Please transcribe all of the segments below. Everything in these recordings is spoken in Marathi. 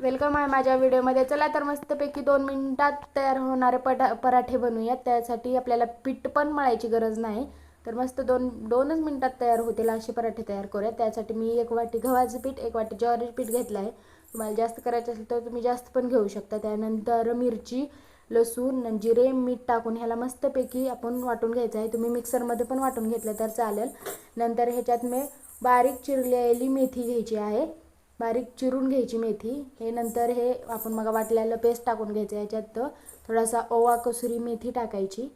वेलकम आहे माझ्या व्हिडिओमध्ये. चला तर मस्तपैकी दोन मिनिटात तयार होणारे पटा पराठे बनवूयात त्यासाठी आपल्याला पीठ पण मळायची गरज नाही. तर मस्त दोन दोनच मिनिटात तयार होतील असे पराठे तयार करूयात. त्यासाठी मी एक वाटी गव्हाचं पीठ एक वाटी ज्वारीचं पीठ घेतलं आहे. तुम्हाला जास्त करायचं असेल तर तुम्ही जास्त पण घेऊ शकता. त्यानंतर मिरची लसूण जिरे मीठ टाकून ह्याला मस्तपैकी आपण वाटून घ्यायचं आहे. तुम्ही मिक्सरमध्ये पण वाटून घेतलं तर चालेल. नंतर ह्याच्यात मी बारीक चिरलेली मेथी घ्यायची आहे. बारीक चिरून घ्यायची मेथी. हे नंतर हे आपण मग वाटलेलं पेस्ट टाकून घ्यायचं. याच्यात थोडासा ओवा कसुरी मेथी टाकायची.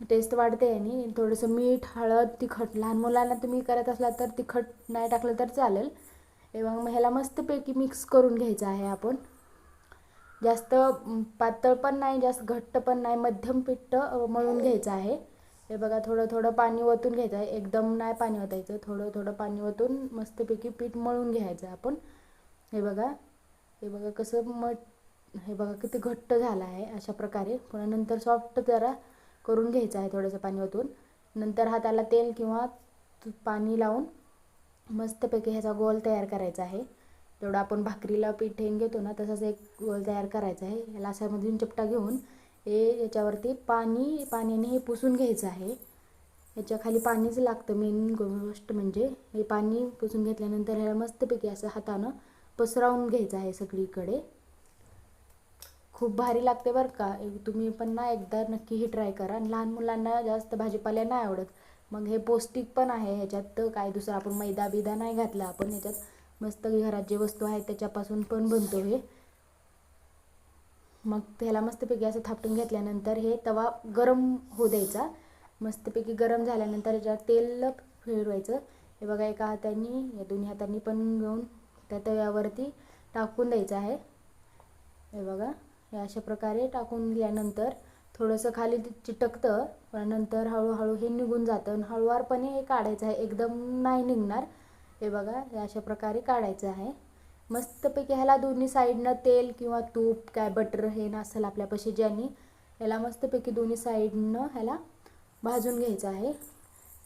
टेस्ट वाढते आणि थोडंसं मीठ हळद तिखट. लहान मुलांना तुम्ही करत असला तर तिखट नाही टाकलं तर चालेल. एवं मग ह्याला मस्तपैकी मिक्स करून घ्यायचं आहे आपण. जास्त पातळ पण नाही जास्त घट्ट पण नाही. मध्यम पिठ्ठ मळून घ्यायचं आहे. हे बघा थोडं थोडं पाणी ओतून घ्यायचं आहे. एकदम नाही पाणी ओतायचं. थोडं थोडं पाणी ओतून मस्तपैकी पीठ मळून घ्यायचं आपण. हे बघा हे बघा कसं मट हे बघा किती घट्ट झालं आहे अशा प्रकारे. पुन्हा नंतर सॉफ्ट जरा करून घ्यायचं आहे थोडंसं पाणी ओतून नंतर हाताला तेल किंवा पाणी लावून मस्तपैकी ह्याचा गोल तयार करायचा आहे. जेवढं आपण भाकरीला पीठ ठेवून घेतो ना तसाच एक गोल तयार करायचा आहे. ह्याला असामधून चपटा घेऊन हे याच्यावरती पाणी पाण्याने हे पुसून घ्यायचं आहे. याच्या खाली पाणीच लागतं. मेन गोष्ट म्हणजे हे पाणी पुसून घेतल्यानंतर ह्याला मस्तपैकी असं हातानं पसरवून घ्यायचं आहे सगळीकडे. खूप भारी लागते बरं का. तुम्ही पण ना एकदा नक्की ही ट्राय करा. आणि लहान मुलांना जास्त भाजीपाल्या नाही आवडत. मग हे पौष्टिक पण आहे ह्याच्यात. तर काय दुसरं आपण मैदा बिदा नाही घातला. आपण ह्याच्यात मस्त घरात जे वस्तू आहेत त्याच्यापासून पण बनतो हे. मग त्याला मस्तपैकी असं थापटून घेतल्यानंतर हे तवा गरम होऊ द्यायचा. मस्तपैकी गरम झाल्यानंतर ह्याच्यात तेल फिरवायचं. हे बघा एका हाताने या दोन्ही हातांनी पण घेऊन त्या तव्यावरती टाकून द्यायचं आहे. हे बघा हे अशा प्रकारे टाकून दिल्यानंतर थोडंसं खाली चिटकतं पण नंतर हळूहळू हे निघून जातं आणि हळुवारपणे हे काढायचं आहे. एकदम नाही निघणार. हे बघा हे अशा प्रकारे काढायचं आहे. मस्तपैकी ह्याला दोन्ही साईडनं तेल किंवा तूप काय बटर हे नसेल आपल्यापाशी ज्यांनी ह्याला मस्तपैकी दोन्ही साईडनं ह्याला भाजून घ्यायचं आहे.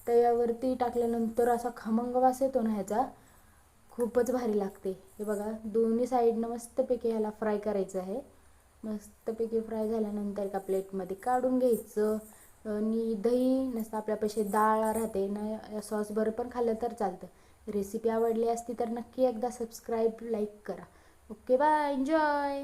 तव्यावरती टाकल्यानंतर असा खमंग वास येतो ना ह्याचा खूपच भारी लागते. हे बघा दोन्ही साईडनं मस्तपैकी ह्याला फ्राय करायचं आहे. मस्तपैकी फ्राय झाल्यानंतर एका प्लेटमध्ये काढून घ्यायचं. आणि दही नसतं आपल्यापाशी डाळ राहते ना सॉस बरं पण खाल्लं तर चालतं. रेसिपी आवडली असती तर नक्की एकदा सबस्क्राईब लाईक करा. Okay bye enjoy